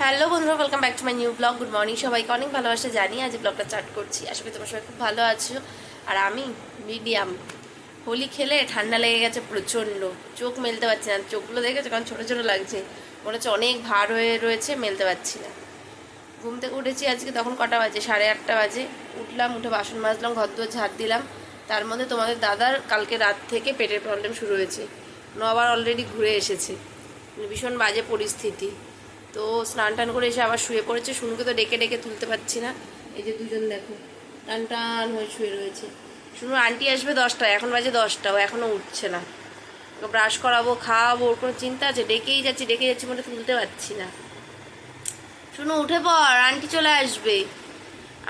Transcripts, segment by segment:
Hello বন্ধুরা welcome back to my new blog good morning সবাইকে অনেক ভালোবাসা জানি আজ ব্লগটা চার্ট করছি। আশা করি তোমার সবাই খুব ভালো আছো। আর আমি, মিডিয়াম, হোলি খেলে ঠান্ডা লেগে গেছে প্রচণ্ড। চোখ মেলতে পারছি না চোখগুলো দেখেছ কারণ ছোটো ছোটো লাগছে। মনে হচ্ছে অনেক ভার হয়ে রয়েছে, মেলতে পারছি না। ঘুম থেকে উঠেছি আজকে তখন কটা বাজে? সাড়ে আটটা বাজে। উঠলাম, উঠে বাসন মাজলাম ঘর দুয়ার ঝাড় দিলাম। তার মধ্যে তোমাদের দাদার কালকে রাত থেকে পেটের প্রবলেম শুরু হয়েছে। নবার অলরেডি ঘুরে এসেছে। মানে ভীষণ বাজে পরিস্থিতি। তো স্নান টান করে এসে আবার শুয়ে পড়েছে। শুনুকে তো ডেকে ডেকে তুলতে পারছি না। এই যে দুজন দেখো, টান টান হয়ে শুয়ে রয়েছে। শুনু আন্টি আসবে দশটায়, এখন বাজে দশটা, ও এখনও উঠছে না। ব্রাশ করাবো, খাওয়াবো, ওর কোনো চিন্তা আছে? ডেকেই যাচ্ছি ডেকে যাচ্ছি মনে তুলতে পারছি না। শুনো উঠে পর আন্টি চলে আসবে।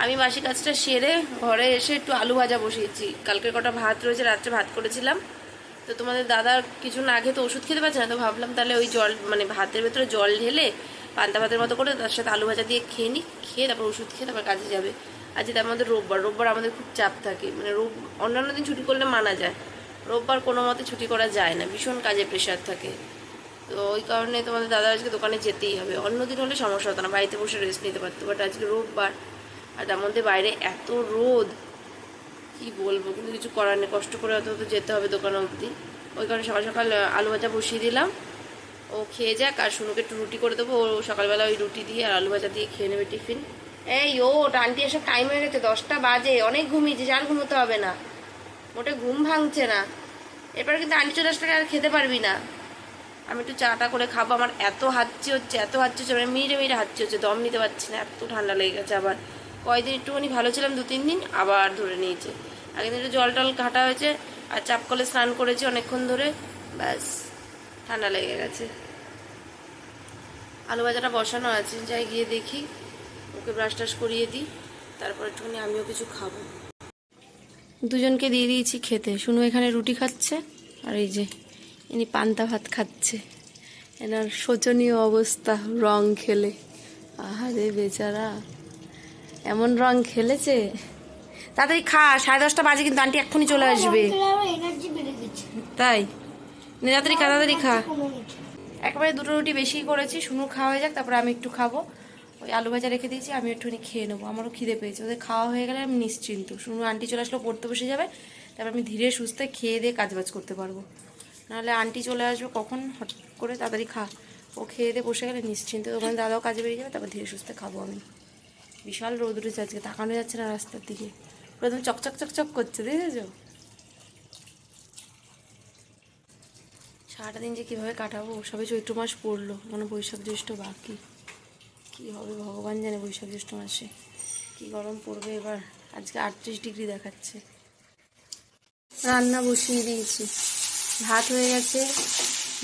আমি বাসি কাজটা সেরে ঘরে এসে একটু আলু ভাজা বসিয়েছি। কালকে কটা ভাত রয়েছে, রাত্রে ভাত করেছিলাম। তো তোমাদের দাদা কিছু না খেয়ে তো ওষুধ খেতে পারছে না, তো ভাবলাম তাহলে ওই জল মানে ভাতের ভেতরে জল ঢেলে পান্তা ভাতের মতো করে তার সাথে আলু ভাজা দিয়ে খেয়ে নিই, খেয়ে তারপর ওষুধ খেয়ে তারপর কাজে যাবে। আজকে তার মধ্যে রোববার রোববার আমাদের খুব চাপ থাকে মানে রোব, অন্যান্য দিন ছুটি করলে মানা যায়। রোববার কোনো মতে ছুটি করা যায় না, ভীষণ কাজে প্রেশার থাকে। তো ওই কারণে তোমাদের দাদা আজকে দোকানে যেতেই হবে। অন্য দিন হলে সমস্যা হতো না, বাড়িতে বসে রেস্ট নিতে পারতো বাট আজকে রোববার, আর তার মধ্যে বাইরে এত রোদ। কি বলব? কিন্তু কিছু করার নেই। কষ্ট করে অত যেতে হবে দোকান অবধি। ওই কারণে সকাল সকাল আলু ভাজা বসিয়ে দিলাম। ও খেয়ে যাক, আর শুনুকে একটু রুটি করে দেবো। ও সকালবেলা ওই রুটি দিয়ে আর আলু ভাজা দিয়ে খেয়ে নেবে টিফিন। এই ও আন্টি এসব টাইম হয়ে গেছে, দশটা বাজে। অনেক ঘুমিয়েছে আর ঘুমোতে হবে না। মোটে ঘুম ভাঙছে না। এরপরে কিন্তু আন্টি চলে আসলে আর খেতে পারবি না। আমি একটু চাটা করে খাব। আমার এত হাঁচি হচ্ছে, এত হাঁচি হচ্ছে মানে মিরে মিরে হাঁচি হচ্ছে। দম নিতে পারছি না, এত ঠান্ডা লেগে গেছে আবার। কয়দিন একটুখানি ভালো ছিলাম, দু, তিন দিন, আবার ধরে নিয়েছে। আগে দিন একটু জল টল ঘাটা হয়েছে, আর চাপ কলে স্নান করেছি অনেকক্ষণ ধরে, ব্যাস, ঠান্ডা লেগে গেছে। আলু ভাজাটা বসানো আছে, যাই গিয়ে দেখি, ওকে ব্রাশ টাশ করিয়ে দিই, তারপর একটুখানি আমিও কিছু খাব। দুজনকে দিয়ে দিয়েছি খেতে, শুনু এখানে রুটি খাচ্ছে, আর এই যে, ইনি পান্তা ভাত খাচ্ছে। এনার শোচনীয় অবস্থা, রং খেলে। আহারে বেচারা। এমন রং খেলেছে? তাড়াতাড়ি খা সাড়ে দশটা বাজে কিন্তু আন্টি এক্ষুনি চলে আসবে। তাই? তাড়াতাড়ি খা তাড়াতাড়ি খা। একেবারে দুটো রুটি বেশি করেছি শুনু খাওয়া হয়ে যাক তারপরে আমি একটু খাব। ওই আলু ভাজা রেখে দিয়েছি আমি একটুখানি খেয়ে নেব আমারও খিদে পেয়েছে। ওদের খাওয়া হয়ে গেলে আমি নিশ্চিন্ত। শুনু আন্টি চলে আসলো পড়তে বসে যাবে। তারপর আমি ধীরে সুস্থে খেয়ে দিয়ে কাজবাজ করতে পারব। নাহলে আন্টি চলে আসবে কখন? হট করে তাড়াতাড়ি খা। ও খেয়ে দিয়ে বসে গেলে নিশ্চিন্ত। ওখানে দাদাও কাজে বেরিয়ে যাবে তারপর ধীরে সুস্থে খাব আমি। বিশাল রোদ উঠেছে, আজকে তাকানো যাচ্ছে না রাস্তার দিকে। প্রথম চকচক চকচক করছে, দেখেছ? সারাটা দিন যে কীভাবে কাটাবো, সবে চৈত্র মাস পড়ল মানে বৈশাখ জ্যৈষ্ঠ বাকি। কি হবে, ভগবান জানে বৈশাখ জ্যৈষ্ঠ মাসে। কি গরম পড়বে এবার, আজকে আটত্রিশ ডিগ্রি দেখাচ্ছে। রান্না বসিয়ে দিয়েছি। ভাত হয়ে গেছে,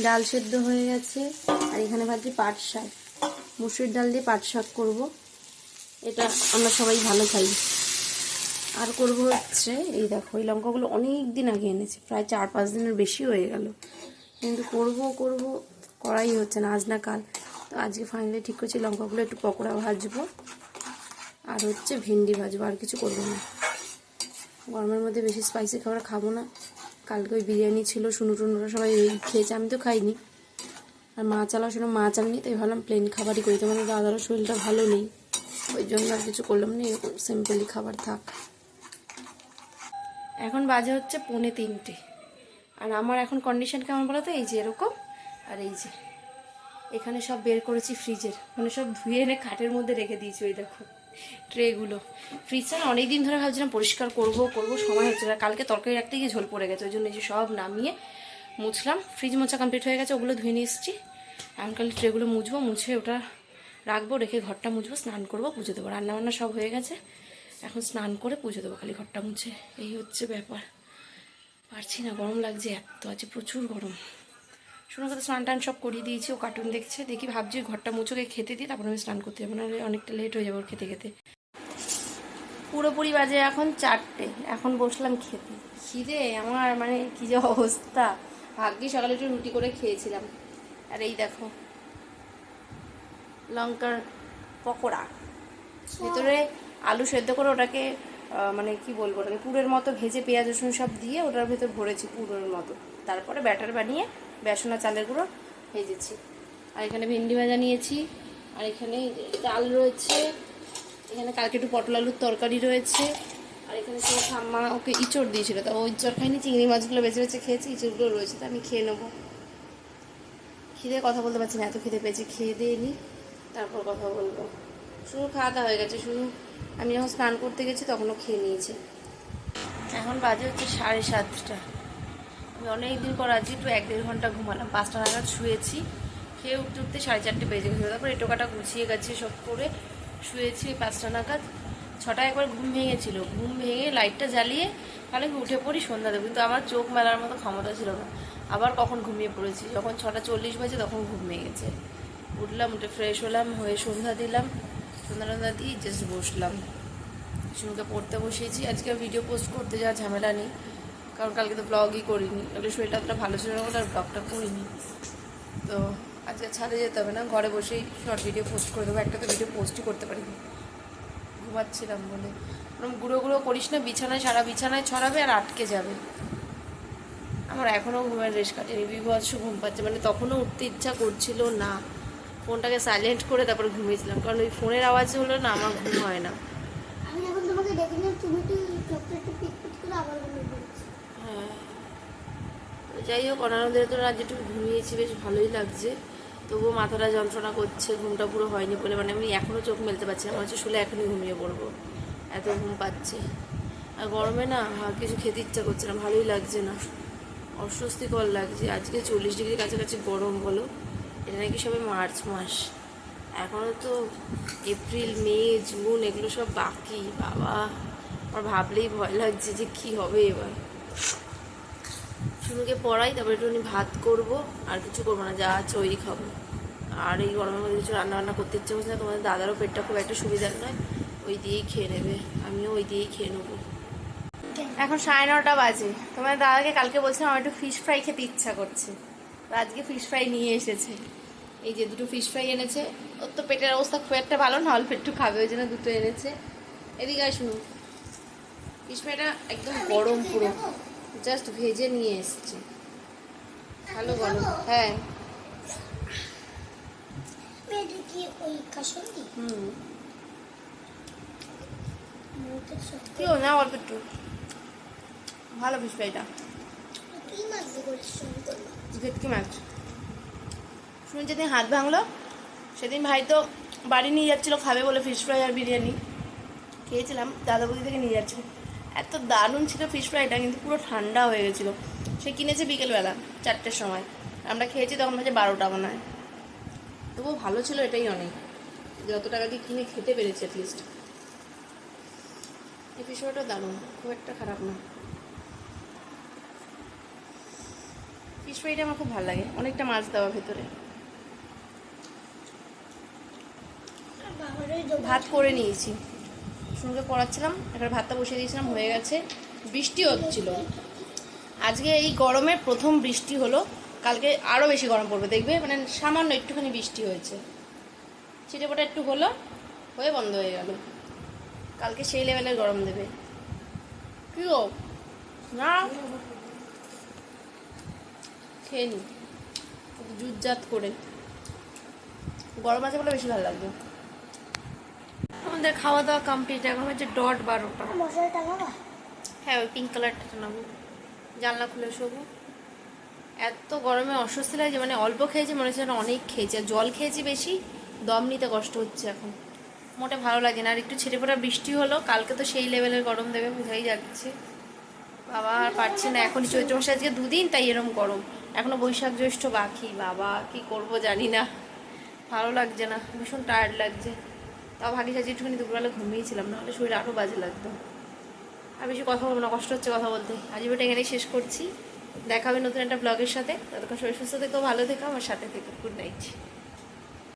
ডাল সেদ্ধ হয়ে গেছে, আর এখানে ভাবছি পাট শাক। মুসুর ডাল দিয়ে পাট শাক করব। এটা আমরা সবাই ভালো খাই। আর করব হচ্ছে এই দেখো, এই লঙ্কাগুলো অনেক দিন আগে এনেছি, প্রায় চার পাঁচ দিনের বেশি হয়ে গেল। কিন্তু করব করব, করাই হচ্ছে না, আজ না কাল। তো আজকে ফাইনালি ঠিক করছি, লঙ্কাগুলো একটু পকোড়া ভাজবো। আর হচ্ছে ভেন্ডি ভাজবো, আর কিছু করব না। গরমের মধ্যে বেশি স্পাইসি খাবার খাব না। কালকে ওই বিরিয়ানি ছিল, শুনু টুনুরা সবাই এই খেয়েছে, আমি তো খাইনি। আর মাছ আলা ছিল মাছ আননি তাই ভাবলাম প্লেন খাবারই করি। তোমাদের দাদারও শরীরটা ভালো নেই। ওই জন্য আর কিছু করলাম না, এরকম সিম্পলি খাবার থাক। এখন বাজে হচ্ছে পৌনে তিনটে। আর আমার এখন কন্ডিশন কেমন বলো তো? এই যে এরকম, আর এই যে। এখানে সব বের করেছি ফ্রিজের মানে সব ধুয়ে এনে খাটের মধ্যে রেখে দিয়েছি, ওই দেখো ট্রেগুলো ফ্রিজটা না অনেক দিন ধরে ভাবছিলাম পরিষ্কার করব করব, সময় হচ্ছে না। কালকে তরকারি রাখতে গিয়ে ঝোল পড়ে গেছে, ওই জন্য এই যে সব নামিয়ে মুছলাম। ফ্রিজ মোছা কমপ্লিট হয়ে গেছে, ওগুলো ধুয়ে নিয়ে এসেছি। এখন কাল ট্রেগুলো মুছবো, মুছে ওটা রাখব, রেখে ঘরটা মুছবো, স্নান করব, পুজো দেবো। রান্নাবান্না সব হয়ে গেছে। এখন স্নান করে পুজো দেবো, খালি ঘরটা মুছে। এই হচ্ছে ব্যাপার। পারছি না, গরম লাগছে এত আছে প্রচুর গরম। শোনো কথা স্নান টান সব করিয়ে দিয়েছি, ও কার্টুন দেখছে, দেখি ভাবছি ঘরটা মুছোকে খেতে দিই, তারপর আমি স্নান করতে যাব নাহলে অনেকটা লেট হয়ে যাব খেতে খেতে। পুরোপুরি বাজে এখন চারটে, এখন বসলাম খেতে। খিদে, আমার মানে কি যে অবস্থা। ভাগ্যি সকালে একটু রুটি করে খেয়েছিলাম। আর এই দেখো লঙ্কার পকোড়া। ভেতরে আলু সেদ্ধ করে ওটাকে মানে কি বলব ওটাকে পুরের মতো ভেজে পেঁয়াজ রসুন সব দিয়ে ওটার ভেতর ভরেছি পুরের মতো। তারপরে ব্যাটার বানিয়ে বেসন আর চালের গুঁড়ো ভেজেছি। আর এখানে ভেন্ডি ভাজা নিয়েছি। আর এখানে ডাল রয়েছে। এখানে কালকে একটু পটল আলুর তরকারি রয়েছে। আর এখানে সব ঠাম্মা ওকে ইঁচড় দিয়েছিল। তা ওই ইঁচড় খাইনি চিংড়ি মাছগুলো বেছে বেছে খেয়েছি ইঁচড়গুলো রয়েছে তা আমি খেয়ে নেব। খিদে কথা বলতে পারছি না এত খিদে পেয়েছি খেয়ে দিয়ে নি। তারপর কথা বলব। শুধু খাওয়া দাওয়া হয়ে গেছে শুধু আমি যখন স্নান করতে গেছি, তখনও খেয়ে নিয়েছে। এখন বাজে হচ্ছে সাড়ে সাতটা। আমি অনেক দিন পর আজকে একটু এক দেড় ঘণ্টা ঘুমালাম। পাঁচটা নাগাদ শুয়েছি। খেয়ে উঠতে উঠতে সাড়ে চারটে বেজে গেছিল তারপর এই টোকাটা গুছিয়ে গেছে সব করে শুয়েছি পাঁচটা নাগাদ। ছটায় একবার ঘুম ভেঙেছিল। ঘুম ভেঙে লাইটটা জ্বালিয়ে তাহলে আমি উঠে পড়ি সন্ধ্যা দেবো কিন্তু আমার চোখ মেলার মতো ক্ষমতা ছিল না। আবার কখন ঘুমিয়ে পড়েছি? যখন ছটা চল্লিশ বাজে তখন ঘুম ভেঙেছে। উঠলাম, উঠে ফ্রেশ হলাম, হয়ে সন্ধ্যা দিলাম। সন্ধ্যা টন্ধা দিয়ে জাস্ট বসলাম। শুনুকে পড়তে বসিয়েছি। আজকে ভিডিও পোস্ট করতে যাওয়ার ঝামেলা নেই, কারণ কালকে তো ব্লগই করিনি। তাহলে শরীরটা অতটা ভালো ছিল না বলে আর ব্লগটা করিনি। তো আজকে ছাদে যেতে হবে না, ঘরে বসেই শর্ট ভিডিও পোস্ট করে দেবো। একটা তো ভিডিও পোস্টই করতে পারিনি। ঘুমাচ্ছিলাম বলে। ওরকম গুঁড়ো গুঁড়ো করিস না, বিছানায় সারা, বিছানায় ছড়াবে আর আটকে যাবে। আমার এখনও ঘুমের রেশ কাটেনি বিভৎস ঘুম পাচ্ছে। মানে তখনও উঠতে ইচ্ছা করছিল না। ফোনটাকে সাইলেন্ট করে তারপর ঘুমিয়েছিলাম। কারণ ওই ফোনের আওয়াজ হলো না আমার ঘুম হয় না। আমি যখন তোমাকে দেখে তুমি তো চকলেটটা পিট পিট করে আবার হ্যাঁ। যাই হোক অনানন্দের তো রাত যেটুকু ঘুমিয়েছি বেশ ভালোই লাগছে। তবুও মাথাটা যন্ত্রণা করছে ঘুমটা পুরো হয়নি বলে। মানে আমি এখনও চোখ মেলতে পারছি না মনে হচ্ছে শুলে এখনই ঘুমিয়ে পড়ব। এত ঘুম পাচ্ছে। আর গরমে না আর কিছু খেতে ইচ্ছা করছে না ভালোই লাগছে না। অস্বস্তিকর লাগছে। আজকে চল্লিশ ডিগ্রি কাছাকাছি গরম বলো। এটা নাকি সবে মার্চ মাস। এখনও তো এপ্রিল, মে, জুন, এগুলো সব বাকি। বাবা, আমার ভাবলেই ভয় লাগছে যে কি হবে এবার। শুনুকে পড়াই, তারপরে একটুখানি ভাত করব, আর কিছু করব না, যা আছে ওই খাব। আর এই গরমের মধ্যে কিছু রান্না বান্না করতে ইচ্ছে করছে না, তোমাদের দাদারও পেটটা খুব একটা সুবিধার নয়। ওই দিয়েই খেয়ে নেবে, আমিও ওই দিয়েই খেয়ে নেব। এখন সাড়ে নটা বাজে। তোমার দাদাকে কালকে বলছিলাম আমার একটু ফিশ ফ্রাই খেতে ইচ্ছা করছে। আজকে ফিশ ফ্রাই নিয়ে এসেছে। এই যে দুটো ফিশ ফ্রাই এনেছে। ওর তো পেটের অবস্থা খুব একটা ভালো না অল্প একটু খাবে ওই জন্য দুটো এনেছে। এদিকে আসুন। ফিশ ফ্রাইটা একদম গরম পুরো। জাস্ট ভেজে নিয়ে এসছে। ভালো গরম। হ্যাঁ। মেয়েটা কি ওই কাশনি হুম। কেউ না অল্প একটু। ভালো ফিশ ফ্রাইটা কি মাছ ভেটকি মাছ শুনে যেদিন হাত ভাঙলো, সেদিন ভাই তো বাড়ি নিয়ে যাচ্ছিল, খাবে বলে ফিশ ফ্রাই আর বিরিয়ানি। খেয়েছিলাম, দাদা বৌদি থেকে নিয়ে যাচ্ছিল। এত দারুণ ছিল ফিশ ফ্রাইটা কিন্তু পুরো ঠান্ডা হয়ে গেছিল। সে কিনেছে বিকেলবেলা, চারটের সময়। আমরা খেয়েছি তখন বাজে বারোটা মনে হয়। তবুও ভালো ছিল এটাই অনেক। যত টাকা দিয়ে কিনে খেতে পেরেছি অ্যাটলিস্ট এই ফিশ ফ্রাইটা দারুণ, খুব একটা খারাপ না। ফিশ ফ্রাইটা আমার খুব ভালো লাগে, অনেকটা মাছ দেওয়া ভেতরে আর বাবার ওই দোকান- ভাত করে নিয়েছি। শুনকে পড়াচ্ছিলাম, এবার ভাতটা বসিয়ে দিয়েছিলাম, হয়ে গেছে। বৃষ্টি হচ্ছিল। আজকে এই গরমে প্রথম বৃষ্টি হলো। কালকে আরও বেশি গরম পড়বে, দেখবে? মানে সামান্য একটুখানি বৃষ্টি হয়েছে। ছিটেপোটা একটু হলো, হয়ে বন্ধ হয়ে গেল। কালকে সেই লেভেলের গরম দেবে। কি না। খেয়ে নি। জুতজাত করে। গরম আছে বলে বেশি ভালো লাগবে। আমাদের খাওয়া দাওয়া কমপ্লিট এখন হচ্ছে ডট বারোটা। হ্যাঁ ওই পিঙ্ক কালারটা টানাবো জানলা খুলে শোবো। এত গরমে অস্বস্তি লাগছে মানে অল্প খেয়েছি মনে হচ্ছে অনেক খেয়েছি। আর জল খেয়েছি বেশি দম নিতে কষ্ট হচ্ছে এখন। মোটে ভালো লাগে না। আর একটু ছেড়ে পড়া বৃষ্টি হলো কালকে তো সেই লেভেলের গরম দেবে বোঝাই যাচ্ছে। বাবা আর পারছি না। এখন চৈত্র মাসে আজকে দুদিন তাই এরম গরম। এখনও বৈশাখ জ্যৈষ্ঠ বাকি। বাবা কি করব জানি না। ভালো লাগছে না ভীষণ টায়ার্ড লাগছে। তাও ভাগে সাজি একটুখানি দুপুরবেলা ঘুমিয়েছিলাম, নাহলে শরীর আরও বাজে লাগতো। আর বেশি কথা বলব না, কষ্ট হচ্ছে কথা বলতে। আজ ভিডিওটা এখানেই শেষ করছি। দেখাবে নতুন একটা ব্লগের সাথে। ততক্ষণ শরীর সুস্থ থেকেও ভালো থেকো, আমার সাথে থেকো। Good night